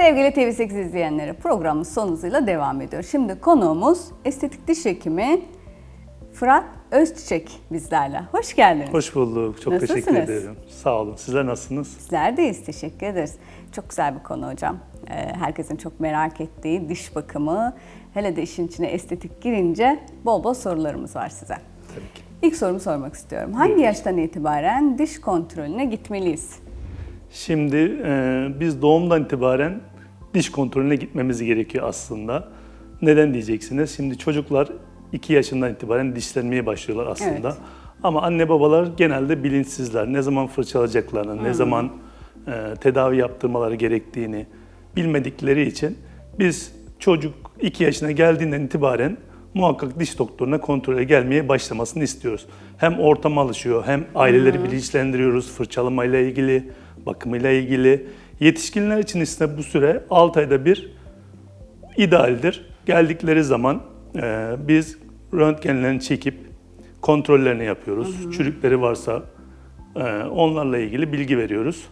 Sevgili TV8 izleyenleri programın son hızıyla devam ediyor. Şimdi konuğumuz estetik diş hekimi Fırat Özçiçek bizlerle. Hoş geldiniz. Hoş bulduk. Çok teşekkür Nasılsınız? ederim. Sağ olun. Sizler nasılsınız? Bizler deyiz. Teşekkür ederiz. Çok güzel bir konu hocam. Ee, herkesin çok merak ettiği diş bakımı. Hele de işin içine estetik girince bol bol sorularımız var size. Tabii ki. İlk sorumu sormak istiyorum. Hangi Buyurun. yaştan itibaren diş kontrolüne gitmeliyiz? Şimdi e, biz doğumdan itibaren diş kontrolüne gitmemiz gerekiyor aslında. Neden diyeceksiniz? Şimdi çocuklar 2 yaşından itibaren dişlenmeye başlıyorlar aslında. Evet. Ama anne babalar genelde bilinçsizler. Ne zaman fırçalayacaklarını, ne zaman e, tedavi yaptırmaları gerektiğini bilmedikleri için biz çocuk 2 yaşına geldiğinden itibaren muhakkak diş doktoruna kontrole gelmeye başlamasını istiyoruz. Hem ortama alışıyor, hem aileleri bilinçlendiriyoruz fırçalamayla ilgili, bakımıyla ilgili. Yetişkinler için ise bu süre 6 ayda bir idealdir. Geldikleri zaman e, biz röntgenlerini çekip kontrollerini yapıyoruz. Çürükleri varsa e, onlarla ilgili bilgi veriyoruz.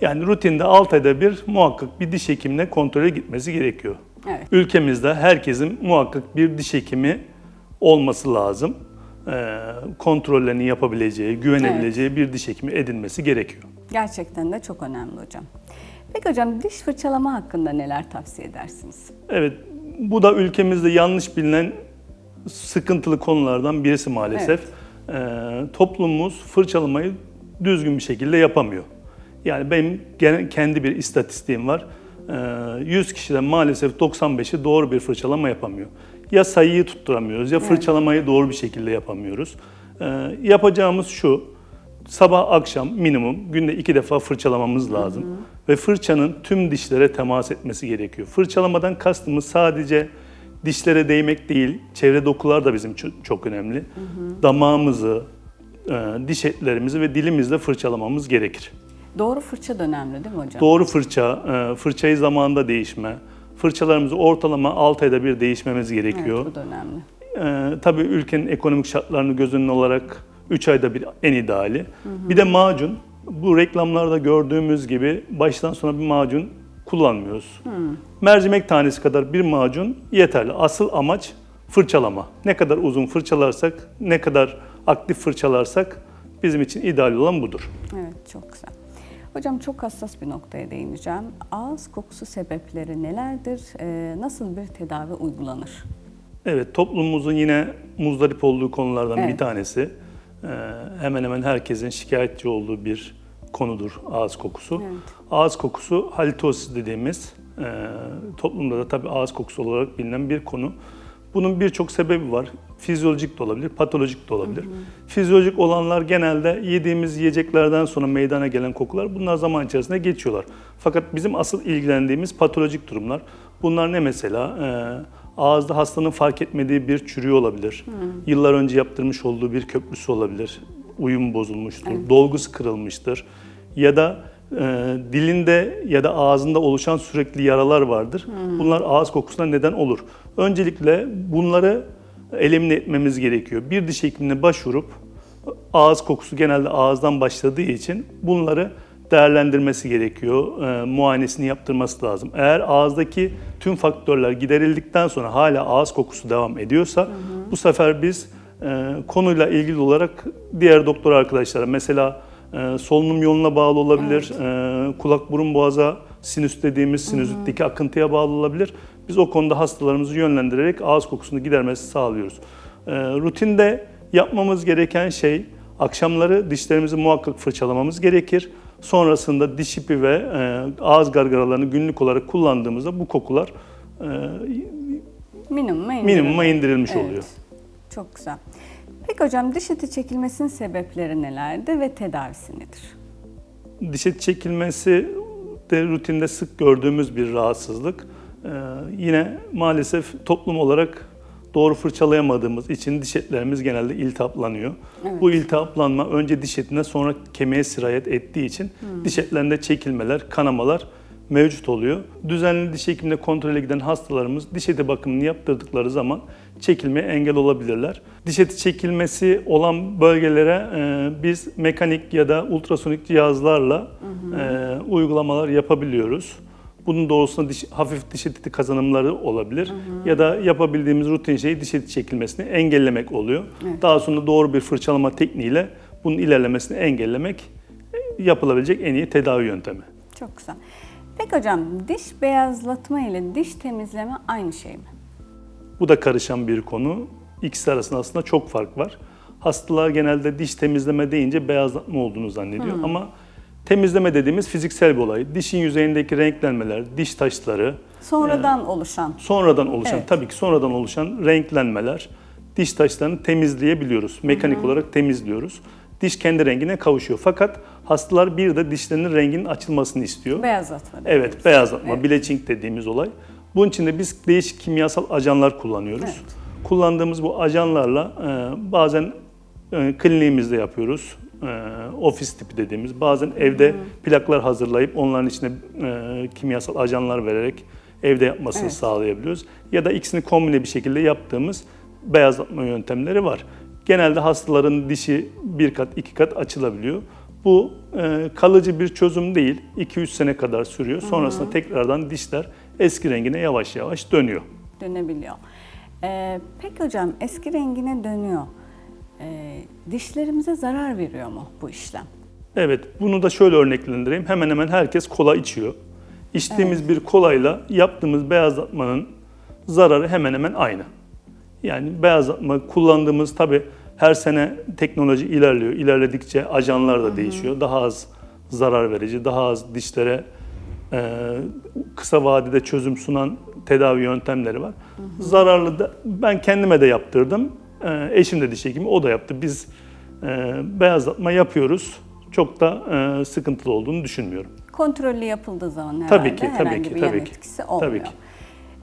Yani rutinde 6 ayda bir muhakkak bir diş hekimine kontrole gitmesi gerekiyor. Evet. Ülkemizde herkesin muhakkak bir diş hekimi olması lazım. E, kontrollerini yapabileceği, güvenebileceği bir diş hekimi edinmesi gerekiyor. Gerçekten de çok önemli hocam. Peki hocam diş fırçalama hakkında neler tavsiye edersiniz? Evet, bu da ülkemizde yanlış bilinen sıkıntılı konulardan birisi maalesef. Ee, toplumumuz fırçalamayı düzgün bir şekilde yapamıyor. Yani benim kendi bir istatistiğim var. Ee, 100 kişiden maalesef 95'i doğru bir fırçalama yapamıyor. Ya sayıyı tutturamıyoruz ya fırçalamayı doğru bir şekilde yapamıyoruz. Ee, yapacağımız şu, sabah akşam minimum günde iki defa fırçalamamız lazım. Ve fırçanın tüm dişlere temas etmesi gerekiyor. Fırçalamadan kastımız sadece dişlere değmek değil, çevre dokular da bizim ço- çok önemli. Damağımızı, e, diş etlerimizi ve dilimizle fırçalamamız gerekir. Doğru fırça da önemli değil mi hocam? Doğru fırça, e, fırçayı zamanında değişme, fırçalarımızı ortalama 6 ayda bir değişmemiz gerekiyor. Evet, bu da önemli. Ee, tabii ülkenin ekonomik şartlarını göz önüne olarak 3 ayda bir en ideali. Bir de macun. Bu reklamlarda gördüğümüz gibi baştan sona bir macun kullanmıyoruz. Mercimek tanesi kadar bir macun yeterli. Asıl amaç fırçalama. Ne kadar uzun fırçalarsak, ne kadar aktif fırçalarsak bizim için ideal olan budur. Evet, çok güzel. Hocam çok hassas bir noktaya değineceğim. Ağız kokusu sebepleri nelerdir? Ee, nasıl bir tedavi uygulanır? Evet, toplumumuzun yine muzdarip olduğu konulardan Evet. bir tanesi. Ee, hemen hemen herkesin şikayetçi olduğu bir konudur ağız kokusu. Evet. Ağız kokusu halitosis dediğimiz, e, toplumda da tabii ağız kokusu olarak bilinen bir konu. Bunun birçok sebebi var. Fizyolojik de olabilir, patolojik de olabilir. Fizyolojik olanlar genelde yediğimiz yiyeceklerden sonra meydana gelen kokular bunlar zaman içerisinde geçiyorlar. Fakat bizim asıl ilgilendiğimiz patolojik durumlar. Bunlar ne mesela? Ee, ağızda hastanın fark etmediği bir çürüğü olabilir. Yıllar önce yaptırmış olduğu bir köprüsü olabilir. Uyum bozulmuştur, dolgusu kırılmıştır. Ya da e, dilinde ya da ağzında oluşan sürekli yaralar vardır. Bunlar ağız kokusuna neden olur. Öncelikle bunları elimine etmemiz gerekiyor. Bir diş hekimine başvurup ağız kokusu genelde ağızdan başladığı için bunları değerlendirmesi gerekiyor. E, muayenesini yaptırması lazım. Eğer ağızdaki tüm faktörler giderildikten sonra hala ağız kokusu devam ediyorsa bu sefer biz e, konuyla ilgili olarak diğer doktor arkadaşlara mesela e, solunum yoluna bağlı olabilir, e, kulak burun boğaza sinüs dediğimiz sinüzitteki akıntıya bağlı olabilir. Biz o konuda hastalarımızı yönlendirerek ağız kokusunu gidermesi sağlıyoruz. E, rutinde yapmamız gereken şey akşamları dişlerimizi muhakkak fırçalamamız gerekir. Sonrasında diş ipi ve e, ağız gargaralarını günlük olarak kullandığımızda bu kokular e, Minimuma indirilmiş Evet, oluyor. Çok güzel. Peki hocam diş eti çekilmesinin sebepleri nelerdir ve tedavisi nedir? Diş eti çekilmesi de rutinde sık gördüğümüz bir rahatsızlık. Ee, yine maalesef toplum olarak doğru fırçalayamadığımız için diş etlerimiz genelde iltihaplanıyor. Evet. Bu iltihaplanma önce diş etine sonra kemiğe sirayet ettiği için diş etlerinde çekilmeler, kanamalar mevcut oluyor. Düzenli diş hekimine kontrole giden hastalarımız diş eti bakımını yaptırdıkları zaman çekilmeye engel olabilirler. Diş eti çekilmesi olan bölgelere e, biz mekanik ya da ultrasonik cihazlarla e, uygulamalar yapabiliyoruz. Bunun doğrultusunda diş, hafif diş eti kazanımları olabilir. Ya da yapabildiğimiz rutin şey diş eti çekilmesini engellemek oluyor. Evet. Daha sonra doğru bir fırçalama tekniğiyle bunun ilerlemesini engellemek e, yapılabilecek en iyi tedavi yöntemi. Çok güzel. Peki hocam diş beyazlatma ile diş temizleme aynı şey mi? Bu da karışan bir konu. İkisi arasında aslında çok fark var. Hastalar genelde diş temizleme deyince beyazlatma olduğunu zannediyor ama temizleme dediğimiz fiziksel bir olay. Dişin yüzeyindeki renklenmeler, diş taşları, Sonradan oluşan. sonradan oluşan, Evet. tabii ki sonradan oluşan renklenmeler, diş taşlarını temizleyebiliyoruz. Mekanik olarak temizliyoruz. Diş kendi rengine kavuşuyor. Fakat hastalar bir de dişlerinin renginin açılmasını istiyor. Beyazlatma. Evet, beyazlatma, Evet. bleaching dediğimiz olay. Bunun için de biz değişik kimyasal ajanlar kullanıyoruz. Evet. Kullandığımız bu ajanlarla e, bazen e, kliniğimizde yapıyoruz. E, ofis tipi dediğimiz. Bazen evde plaklar hazırlayıp onların içine e, kimyasal ajanlar vererek evde yapmasını Evet. sağlayabiliyoruz. Ya da ikisini kombine bir şekilde yaptığımız beyazlatma yöntemleri var. Genelde hastaların dişi bir kat, iki kat açılabiliyor. Bu e, kalıcı bir çözüm değil. 2-3 sene kadar sürüyor. Sonrasında tekrardan dişler eski rengine yavaş yavaş dönüyor. dönebiliyor. Ee, peki hocam eski rengine dönüyor. Ee, dişlerimize zarar veriyor mu bu işlem? Evet, bunu da şöyle örneklendireyim. Hemen hemen herkes kola içiyor. İçtiğimiz bir kolayla yaptığımız beyazlatmanın zararı hemen hemen aynı. Yani beyazlatma kullandığımız tabi her sene teknoloji ilerliyor. İlerledikçe ajanlar da değişiyor. Daha az zarar verici, daha az dişlere e, kısa vadede çözüm sunan tedavi yöntemleri var. Zararlı da ben kendime de yaptırdım. E, eşim de diş hekimi, o da yaptı. Biz e, beyazlatma yapıyoruz. Çok da e, sıkıntılı olduğunu düşünmüyorum. Kontrollü yapıldığı zaman herhalde Tabii ki, tabii herhangi ki, bir tabii yan ki. etkisi olmuyor. Tabii ki.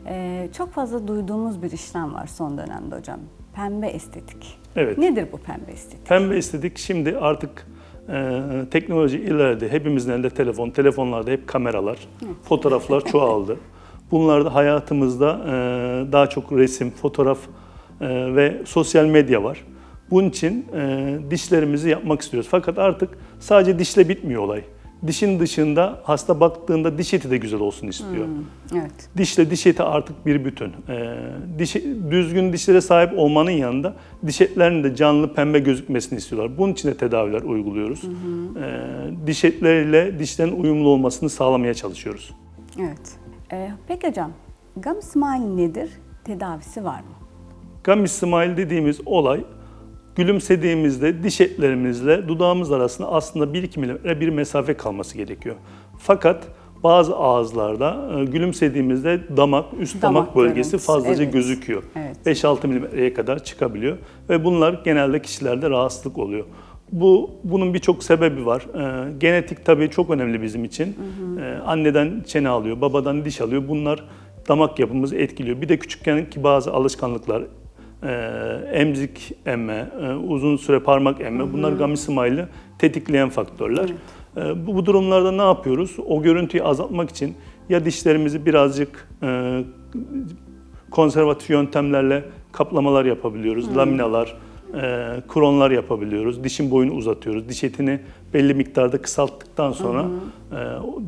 Ee, çok fazla duyduğumuz bir işlem var son dönemde hocam. Pembe estetik. Evet. Nedir bu pembe estetik? Pembe istedik. Şimdi artık e, teknoloji ilerledi. Hepimizin elinde telefon. Telefonlarda hep kameralar, fotoğraflar çoğaldı. Bunlar da hayatımızda e, daha çok resim, fotoğraf e, ve sosyal medya var. Bunun için e, dişlerimizi yapmak istiyoruz. Fakat artık sadece dişle bitmiyor olay. Dişin dışında hasta baktığında diş eti de güzel olsun istiyor. Evet. Dişle diş eti artık bir bütün. Ee, diş, düzgün dişlere sahip olmanın yanında diş etlerinin de canlı pembe gözükmesini istiyorlar. Bunun için de tedaviler uyguluyoruz. Ee, diş etleriyle dişlerin uyumlu olmasını sağlamaya çalışıyoruz. Evet. Ee, peki hocam, gum smile nedir? Tedavisi var mı? Gummy smile dediğimiz olay gülümsediğimizde diş etlerimizle dudağımız arasında aslında 1-2 milimetre bir mesafe kalması gerekiyor. Fakat bazı ağızlarda e, gülümsediğimizde damak, üst damak, Damak bölgesi görüntüsü, fazlaca evet. gözüküyor. Evet. 5-6 milimetreye kadar çıkabiliyor ve bunlar genelde kişilerde rahatsızlık oluyor. Bu bunun birçok sebebi var. Ee, genetik tabii çok önemli bizim için. Ee, anneden çene alıyor, babadan diş alıyor. Bunlar damak yapımızı etkiliyor. Bir de küçükkenki bazı alışkanlıklar, e, emzik emme, e, uzun süre parmak emme bunlar smile'ı tetikleyen faktörler. E, bu, bu durumlarda ne yapıyoruz? O görüntüyü azaltmak için ya dişlerimizi birazcık e, konservatif yöntemlerle kaplamalar yapabiliyoruz. Laminalar, e, kronlar yapabiliyoruz. Dişin boyunu uzatıyoruz. Diş etini belli miktarda kısalttıktan sonra e,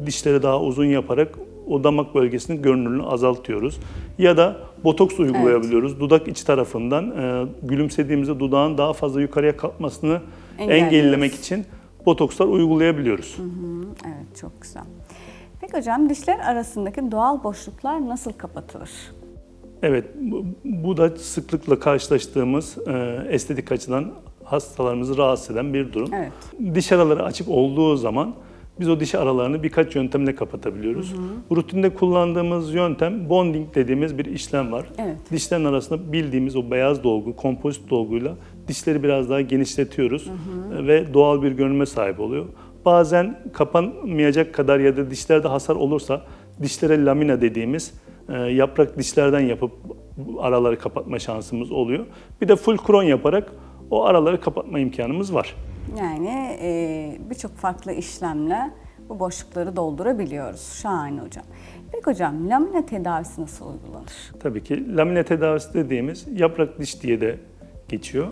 dişleri daha uzun yaparak o damak bölgesinin görünürlüğünü azaltıyoruz. Ya da botoks uygulayabiliyoruz. Dudak iç tarafından e, gülümsediğimizde dudağın daha fazla yukarıya kalkmasını engellemek için botokslar uygulayabiliyoruz. Evet, çok güzel. Peki hocam, dişler arasındaki doğal boşluklar nasıl kapatılır? Evet, bu, bu da sıklıkla karşılaştığımız e, estetik açıdan hastalarımızı rahatsız eden bir durum. Evet. Diş araları açık olduğu zaman biz o diş aralarını birkaç yöntemle kapatabiliyoruz. Rutinde kullandığımız yöntem bonding dediğimiz bir işlem var. Evet. Dişlerin arasında bildiğimiz o beyaz dolgu, kompozit dolguyla dişleri biraz daha genişletiyoruz e, ve doğal bir görünüme sahip oluyor. Bazen kapanmayacak kadar ya da dişlerde hasar olursa dişlere lamina dediğimiz e, yaprak dişlerden yapıp araları kapatma şansımız oluyor. Bir de full kron yaparak o araları kapatma imkanımız var. Yani e, birçok farklı işlemle bu boşlukları doldurabiliyoruz. Şahane hocam. Peki hocam, lamina tedavisi nasıl uygulanır? Tabii ki lamine tedavisi dediğimiz yaprak diş diye de geçiyor.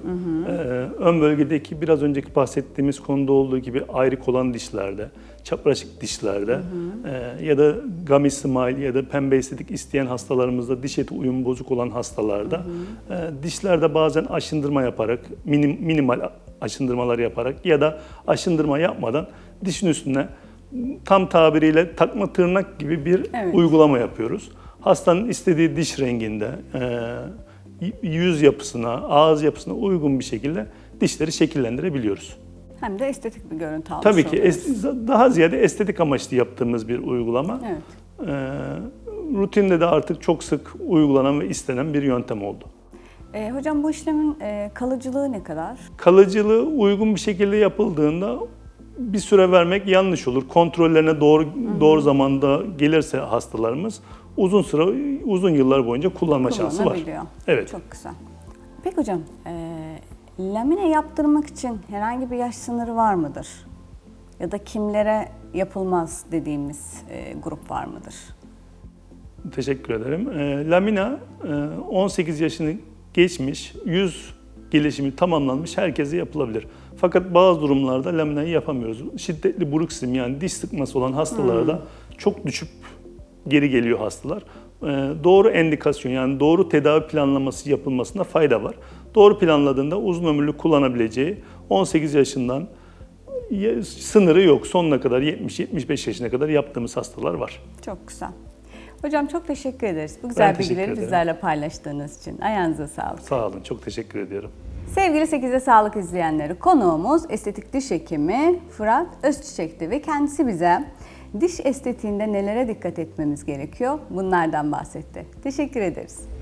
Ee, ön bölgedeki biraz önceki bahsettiğimiz konuda olduğu gibi ayrık olan dişlerde, çapraşık dişlerde e, ya da gummy smile ya da pembe estetik isteyen hastalarımızda diş eti uyumu bozuk olan hastalarda e, dişlerde bazen aşındırma yaparak minim, minimal aşındırmalar yaparak ya da aşındırma yapmadan dişin üstüne tam tabiriyle takma tırnak gibi bir Evet. uygulama yapıyoruz. Hastanın istediği diş renginde, e, yüz yapısına, ağız yapısına uygun bir şekilde dişleri şekillendirebiliyoruz. Hem de estetik bir görüntü almış Tabii ki oluyoruz. daha ziyade estetik amaçlı yaptığımız bir uygulama. Evet. E, rutinde de artık çok sık uygulanan ve istenen bir yöntem oldu. E, hocam bu işlemin e, kalıcılığı ne kadar? Kalıcılığı uygun bir şekilde yapıldığında bir süre vermek yanlış olur. Kontrollerine doğru doğru zamanda gelirse hastalarımız uzun süre uzun yıllar boyunca kullanma şansı var. Evet. Çok güzel. Peki hocam, e, lamine yaptırmak için herhangi bir yaş sınırı var mıdır? Ya da kimlere yapılmaz dediğimiz e, grup var mıdır? Teşekkür ederim. E, lamina e, 18 yaşını geçmiş, yüz gelişimi tamamlanmış herkese yapılabilir. Fakat bazı durumlarda laminayı yapamıyoruz. Şiddetli bruxizm yani diş sıkması olan hastalarda çok düşüp geri geliyor hastalar. E, doğru endikasyon yani doğru tedavi planlaması yapılmasında fayda var. Doğru planladığında uzun ömürlü kullanabileceği 18 yaşından ya- sınırı yok. Sonuna kadar 70-75 yaşına kadar yaptığımız hastalar var. Çok güzel. Hocam çok teşekkür ederiz. Bu güzel bilgileri ederim. bizlerle paylaştığınız için. Ayağınıza sağlık. Sağ olun. Çok teşekkür ediyorum. Sevgili 8'de Sağlık izleyenleri, konuğumuz estetik diş hekimi Fırat Özçiçek'ti ve kendisi bize diş estetiğinde nelere dikkat etmemiz gerekiyor bunlardan bahsetti. Teşekkür ederiz.